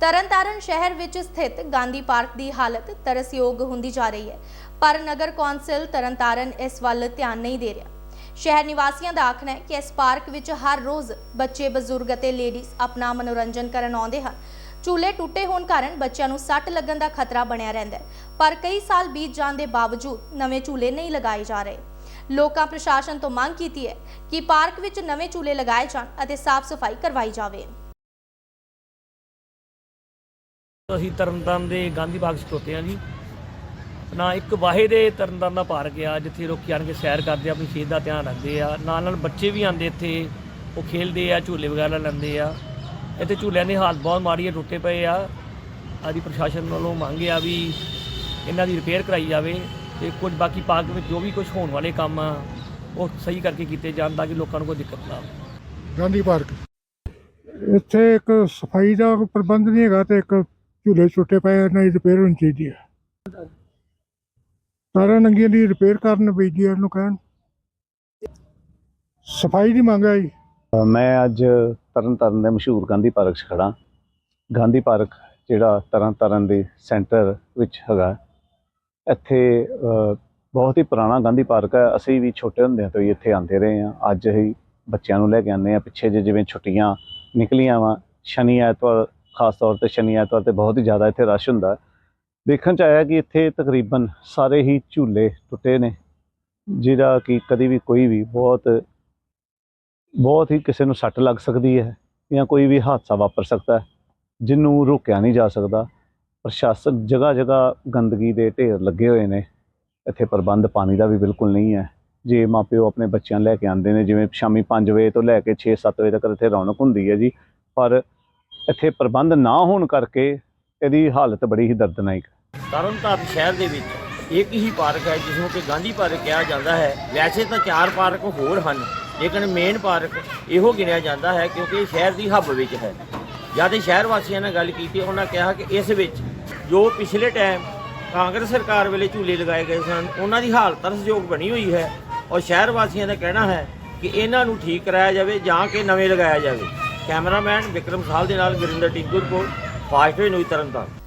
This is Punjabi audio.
ਤਰਨਤਾਰਨ ਸ਼ਹਿਰ ਵਿੱਚ ਸਥਿਤ ਗਾਂਧੀ ਪਾਰਕ ਦੀ ਹਾਲਤ ਤਰਸਯੋਗ ਹੁੰਦੀ ਜਾ ਰਹੀ ਹੈ, ਪਰ ਨਗਰ ਕੌਂਸਲ ਤਰਨਤਾਰਨ ਇਸ ਵੱਲ ਧਿਆਨ ਨਹੀਂ ਦੇ ਰਿਹਾ। ਸ਼ਹਿਰ ਨਿਵਾਸੀਆਂ ਦਾ ਆਖਣਾ ਹੈ ਕਿ ਇਸ ਪਾਰਕ ਵਿੱਚ ਹਰ ਰੋਜ਼ ਬੱਚੇ, ਬਜ਼ੁਰਗ ਅਤੇ ਲੇਡੀਜ਼ ਆਪਣਾ ਮਨੋਰੰਜਨ ਕਰਨ ਆਉਂਦੇ ਹਨ। ਝੂਲੇ ਟੁੱਟੇ ਹੋਣ ਕਾਰਨ ਬੱਚਿਆਂ ਨੂੰ ਸੱਟ ਲੱਗਣ ਦਾ ਖਤਰਾ ਬਣਿਆ ਰਹਿੰਦਾ ਹੈ, ਪਰ ਕਈ ਸਾਲ ਬੀਤ ਜਾਣ ਦੇ ਬਾਵਜੂਦ ਨਵੇਂ ਝੂਲੇ ਨਹੀਂ ਲਗਾਏ ਜਾ ਰਹੇ। ਲੋਕਾਂ ਪ੍ਰਸ਼ਾਸਨ ਤੋਂ ਮੰਗ ਕੀਤੀ ਹੈ ਕਿ ਪਾਰਕ ਵਿੱਚ ਨਵੇਂ ਝੂਲੇ ਲਗਾਏ ਜਾਣ ਅਤੇ ਸਾਫ਼ ਸਫ਼ਾਈ ਕਰਵਾਈ ਜਾਵੇ। ਅਸੀਂ ਤਰਨਤਾਰਨ ਦੇ ਗਾਂਧੀ ਬਾਗ ਸਟੋਤੇ ਖਲੋਤੇ ਹਾਂ ਜੀ। ਨਾ ਇੱਕ ਵਾਹੇ ਦੇ ਤਰਨਤਾਰਨ ਦਾ ਪਾਰਕ ਆ, ਜਿੱਥੇ ਲੋਕੀ ਆਣ ਕੇ ਸੈਰ ਕਰਦੇ ਆ, ਆਪਣੀ ਸਿਹਤ ਦਾ ਧਿਆਨ ਰੱਖਦੇ ਆ। ਨਾਲ ਨਾਲ ਬੱਚੇ ਵੀ ਆਉਂਦੇ ਇੱਥੇ, ਉਹ ਖੇਲਦੇ ਆ, ਝੂਲੇ ਵਗੈਰਾ ਲੈਂਦੇ ਆ। ਇੱਥੇ ਝੂਲਿਆਂ ਦੀ ਹਾਲਤ ਬਹੁਤ ਮਾੜੀ ਆ ਟੁੱਟੇ ਪਏ ਆ। ਆਦੀ ਪ੍ਰਸ਼ਾਸਨ ਵੱਲੋਂ ਮੰਗ ਆ ਵੀ ਇਹਨਾਂ ਦੀ ਰਿਪੇਅਰ ਕਰਾਈ ਜਾਵੇ ਤੇ ਕੁਝ ਬਾਕੀ ਪਾਰਕ ਵਿੱਚ ਜੋ ਵੀ ਕੁਝ ਹੋਣ ਵਾਲੇ ਕੰਮ ਆ, ਉਹ ਸਹੀ ਕਰਕੇ ਕੀਤੇ ਜਾਣ ਤਾਂ ਕਿ ਲੋਕਾਂ ਨੂੰ ਕੋਈ ਦਿੱਕਤ ਨਾ ਆਵੇ। ਗਾਂਧੀ ਪਾਰਕ। ਇੱਥੇ ਇੱਕ ਸਫ਼ਾਈ ਦਾ ਪ੍ਰਬੰਧ ਨਹੀਂ ਹੈਗਾ ਤੇ ਇੱਕ ਝੂਲੇ ਛੋਟੇ ਪਏ ਇਹਨਾਂ ਦੀ ਰਿਪੇਅਰ ਹੋਣੀ ਚਾਹੀਦੀ ਹੈ ਤਾਰਾਂ ਨੰਗੀਆਂ ਦੀ ਰਿਪੇਅਰ ਕਰਨ ਬੀਜੀਆਰ ਨੂੰ ਕਹਿਣ। ਸਫ਼ਾਈ ਦੀ ਮੰਗ ਹੈ ਮੈਂ ਅੱਜ ਤਰਨ ਤਰਨਤਾਰਨ ਦੇ ਮਸ਼ਹੂਰ ਗਾਂਧੀ ਪਾਰਕ 'ਚ ਖੜਾ ਗਾਂਧੀ ਪਾਰਕ ਜਿਹੜਾ ਤਰਨ ਤਰਨਤਾਰਨ ਦੇ ਸੈਂਟਰ ਵਿੱਚ ਹੈਗਾ। ਇੱਥੇ ਬਹੁਤ ਹੀ ਪੁਰਾਣਾ ਗਾਂਧੀ ਪਾਰਕ ਹੈ ਅਸੀਂ ਵੀ ਛੋਟੇ ਹੁੰਦਿਆਂ ਤੋਂ ਹੀ ਇੱਥੇ ਆਉਂਦੇ ਰਹੇ ਹਾਂ। ਅੱਜ ਹੀ ਬੱਚਿਆਂ ਨੂੰ ਲੈ ਕੇ ਆਉਂਦੇ ਹਾਂ। ਪਿੱਛੇ ਜੇ ਜਿਵੇਂ ਛੁੱਟੀਆਂ ਨਿਕਲੀਆਂ ਵਾ, ਸ਼ਨੀ ਐਤਵਾਰ ਖਾਸ ਤੌਰ ਤੇ ਸ਼ਨੀ ਐਤਵਾਰ ਤੇ ਬਹੁਤ ਹੀ ਜ਼ਿਆਦਾ ਇੱਥੇ ਰਸ਼ ਹੁੰਦਾ ਦੇਖਣ ਚ ਆਇਆ ਕਿ ਇੱਥੇ ਤਕਰੀਬਨ ਸਾਰੇ ਹੀ ਝੂਲੇ ਟੁੱਟੇ ਨੇ, ਜਿਹੜਾ ਕਿ ਕਦੀ ਵੀ ਕੋਈ ਵੀ ਬਹੁਤ ਬਹੁਤ ਹੀ ਕਿਸੇ ਨੂੰ ਸੱਟ ਲੱਗ ਸਕਦੀ ਹੈ ਜਾਂ ਕੋਈ ਵੀ ਹਾਦਸਾ ਵਾਪਰ ਸਕਦਾ ਹੈ ਜਿਹਨੂੰ ਰੋਕਿਆ ਨਹੀਂ ਜਾ ਸਕਦਾ। ਪ੍ਰਸ਼ਾਸਕ ਜਗ੍ਹਾ ਜਗ੍ਹਾ ਗੰਦਗੀ ਦੇ ਢੇਰ ਲੱਗੇ ਹੋਏ ਨੇ। ਇੱਥੇ ਪ੍ਰਬੰਧ ਪਾਣੀ ਦਾ ਵੀ ਬਿਲਕੁਲ ਨਹੀਂ ਹੈ। ਜੇ ਮਾਪਿਓ ਆਪਣੇ ਬੱਚਿਆਂ ਨੂੰ ਲੈ ਕੇ ਆਉਂਦੇ ਨੇ, ਜਿਵੇਂ ਸ਼ਾਮੀ 5 ਵਜੇ ਤੋਂ ਲੈ ਕੇ 6-7 ਵਜੇ ਤੱਕ ਇੱਥੇ ਰੌਣਕ ਹੁੰਦੀ ਹੈ ਜੀ, ਪਰ ਇੱਥੇ ਪ੍ਰਬੰਧ ਨਾ ਹੋਣ ਕਰਕੇ ਇਹਦੀ ਹਾਲਤ ਬੜੀ ਹੀ ਦਰਦਨਾਕ ਹੈ। ਤਰਨਤਾਰਨ ਸ਼ਹਿਰ ਦੇ ਵਿੱਚ ਇੱਕ ਹੀ ਪਾਰਕ ਹੈ ਜਿਸ ਨੂੰ ਕਿ ਗਾਂਧੀ ਪਾਰਕ ਕਿਹਾ ਜਾਂਦਾ ਹੈ। ਵੈਸੇ ਤਾਂ ਚਾਰ ਪਾਰਕ ਹੋਰ ਹਨ, ਲੇਕਿਨ ਮੇਨ ਪਾਰਕ ਇਹੋ ਗਿਣਿਆ ਜਾਂਦਾ ਹੈ ਕਿਉਂਕਿ ਇਹ ਸ਼ਹਿਰ ਦੀ ਹੱਬ ਵਿੱਚ ਹੈ। ਜਦ ਸ਼ਹਿਰ ਵਾਸੀਆਂ ਨਾਲ ਗੱਲ ਕੀਤੀ, ਉਹਨਾਂ ਕਿਹਾ ਕਿ ਇਸ ਵਿੱਚ ਜੋ ਪਿਛਲੇ ਟਾਈਮ ਕਾਂਗਰਸ ਸਰਕਾਰ ਵੇਲੇ ਝੂਲੇ ਲਗਾਏ ਗਏ ਸਨ, ਉਹਨਾਂ ਦੀ ਹਾਲਤ ਤਰਸਯੋਗ ਬਣੀ ਹੋਈ ਹੈ। ਔਰ ਸ਼ਹਿਰ ਵਾਸੀਆਂ ਦਾ ਕਹਿਣਾ ਹੈ ਕਿ ਇਹਨਾਂ ਨੂੰ ਠੀਕ ਕਰਾਇਆ ਜਾਵੇ ਜਾਂ ਕਿ ਨਵੇਂ ਲਗਾਇਆ ਜਾਵੇ। ਕੈਮਰਾਮੈਨ ਵਿਕਰਮ ਸਾਲ ਦੇ ਨਾਲ Gurinder Tinku report Fastway news Tarn Taran.